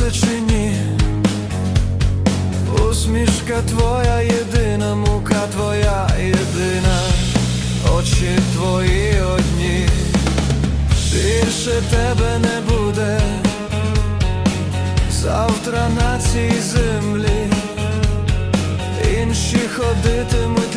це чи ні? Усмішка твоя єдина, мука твоя єдина, очі твої одні, більше тебе не буде, завтра на цій землі, інші ходитимуть.